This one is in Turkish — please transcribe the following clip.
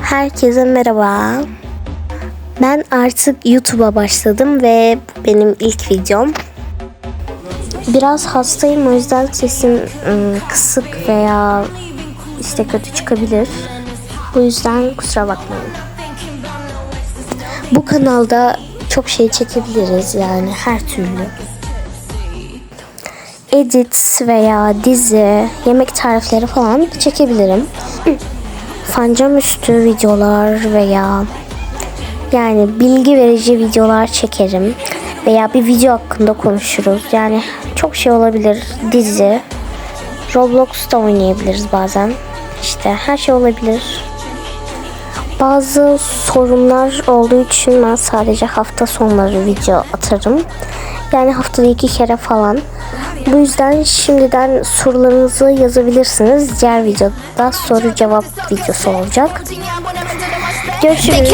Herkese merhaba. Ben artık YouTube'a başladım ve benim ilk videom. Biraz hastayım o yüzden sesim ım, kısık veya işte kötü çıkabilir. Bu yüzden kusura bakmayın. Bu kanalda çok şey çekebiliriz yani her türlü. Edit veya dizi, yemek tarifleri falan çekebilirim. Fancam üstü videolar veya yani bilgi verici videolar çekerim veya bir video hakkında konuşuruz. Yani çok şey olabilir. Dizi, Roblox'ta oynayabiliriz bazen. İşte her şey olabilir. Bazı sorunlar olduğu için ben sadece hafta sonları video atarım. Yani haftada iki kere falan. Bu yüzden şimdiden sorularınızı yazabilirsiniz. Diğer videoda soru cevap videosu olacak. Görüşürüz.